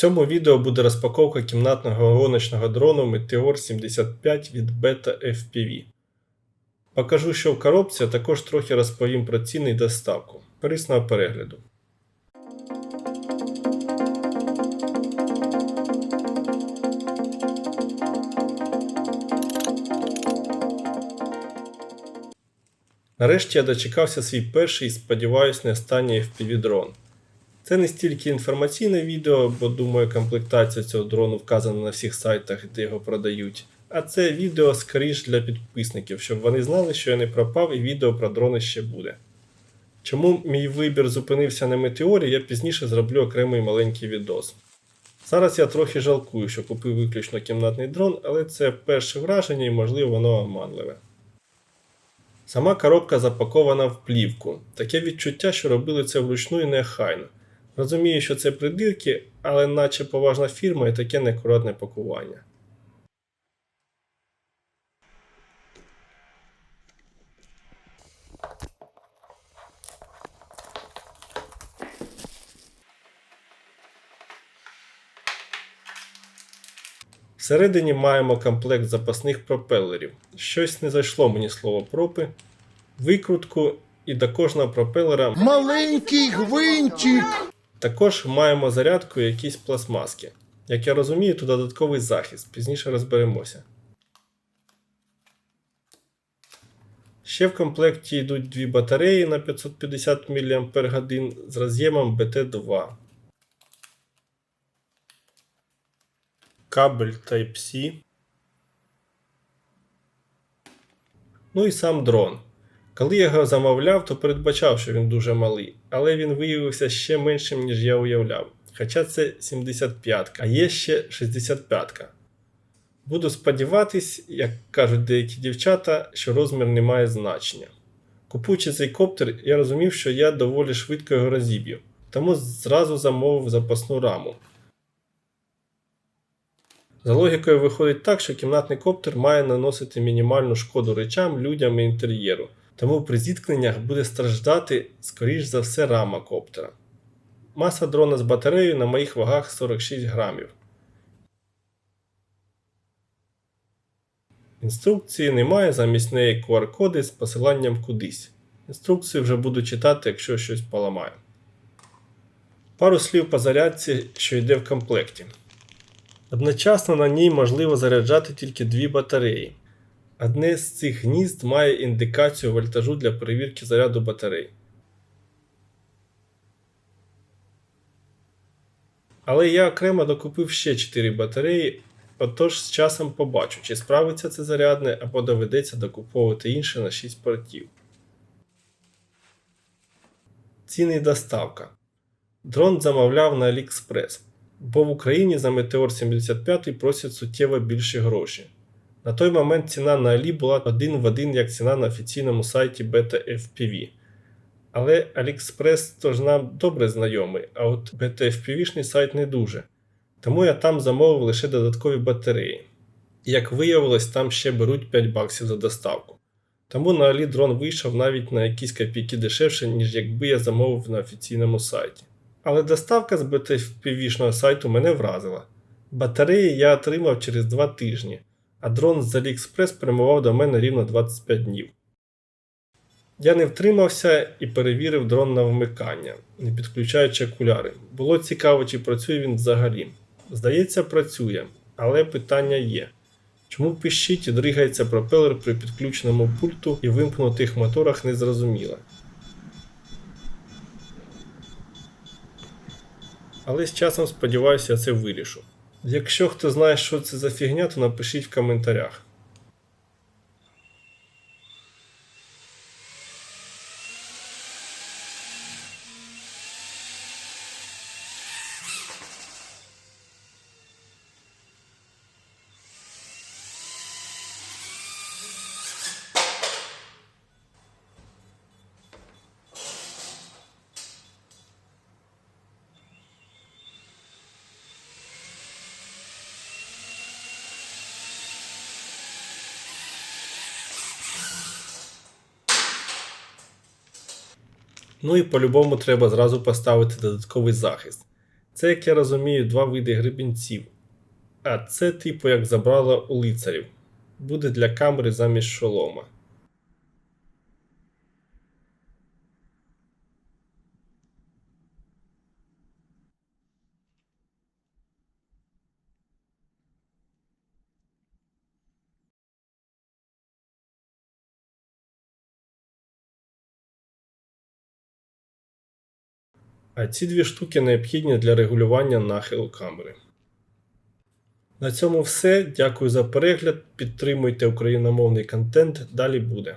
цьому відео буде розпаковка кімнатного гоночного дрону Meteor 75 від Beta FPV. Покажу, що в коробці, а також трохи розповім про ціни і доставку. Корисного перегляду. Нарешті я дочекався свій перший і сподіваюсь не останній FPV дрон. Це не стільки інформаційне відео, бо думаю, комплектація цього дрону вказана на всіх сайтах, де його продають. А це відео скоріш для підписників, щоб вони знали, що я не пропав і відео про дрони ще буде. Чому мій вибір зупинився на метеорі, я пізніше зроблю окремий маленький відос. Зараз я трохи жалкую, що купив виключно кімнатний дрон, але це перше враження і можливо воно оманливе. Сама коробка запакована в плівку. Таке відчуття, що робили це вручну і неохайно. Розумію, що це придирки, але наче поважна фірма і таке неакуратне пакування. Всередині маємо комплект запасних пропелерів. Щось не зайшло мені слово пропи, викрутку і до кожного пропелера Маленький гвинтик. Також маємо зарядку і якісь пластмаски. Як я розумію, тут додатковий захист, пізніше розберемося. Ще в комплекті йдуть дві батареї на 550 мАч з роз'ємом BT2. Кабель Type-C. Ну і сам дрон. Коли я його замовляв, то передбачав, що він дуже малий, але він виявився ще меншим, ніж я уявляв. Хоча це 75, а є ще 65. Буду сподіватись, як кажуть деякі дівчата, що розмір не має значення. Купуючи цей коптер, я розумів, що я доволі швидко його розіб'ю, тому зразу замовив запасну раму. За логікою виходить так, що кімнатний коптер має наносити мінімальну шкоду речам, людям і інтер'єру, тому при зіткненнях буде страждати, скоріш за все, рама коптера. Маса дрона з батареєю на моїх вагах 46 грамів. Інструкції немає, замість неї QR-коди з посиланням кудись. Інструкцію вже буду читати, якщо щось поламаю. Пару слів по зарядці, що йде в комплекті. Одночасно на ній можливо заряджати тільки дві батареї. Одне з цих гнізд має індикацію вольтажу для перевірки заряду батарей. Але я окремо докупив ще 4 батареї, отож з часом побачу, чи справиться це зарядне або доведеться докуповувати інше на 6 портів. Ціни доставка. Дрон замовляв на AliExpress, бо в Україні за Meteor 75 просять суттєво більші гроші. На той момент ціна на Алі була один в один як ціна на офіційному сайті Beta FPV. Але AliExpress тож нам добре знайомий, а от Beta FPV-шний сайт не дуже. Тому я там замовив лише додаткові батареї. Як виявилось, там ще беруть 5 баксів за доставку. Тому на Алі дрон вийшов навіть на якісь копійки дешевше, ніж якби я замовив на офіційному сайті. Але доставка з Beta FPV-шного сайту мене вразила. Батареї я отримав через 2 тижні, а дрон з AliExpress прямував до мене рівно 25 днів. Я не втримався і перевірив дрон на вмикання, не підключаючи окуляри. Було цікаво, чи працює він взагалі. Здається, працює, але питання є. Чому пищить і дригається пропелер при підключеному пульту і вимкнутих моторах незрозуміло. Але з часом сподіваюся, я це вирішу. Якщо хто знає, що це за фігня, то напишіть в коментарях. Ну і по-любому треба зразу поставити додатковий захист. Це, як я розумію, два види гребінців. А це типу як забрала у лицарів. Буде для камери замість шолома. А ці дві штуки необхідні для регулювання нахилу камери. На цьому все. Дякую за перегляд. Підтримуйте україномовний контент. Далі буде.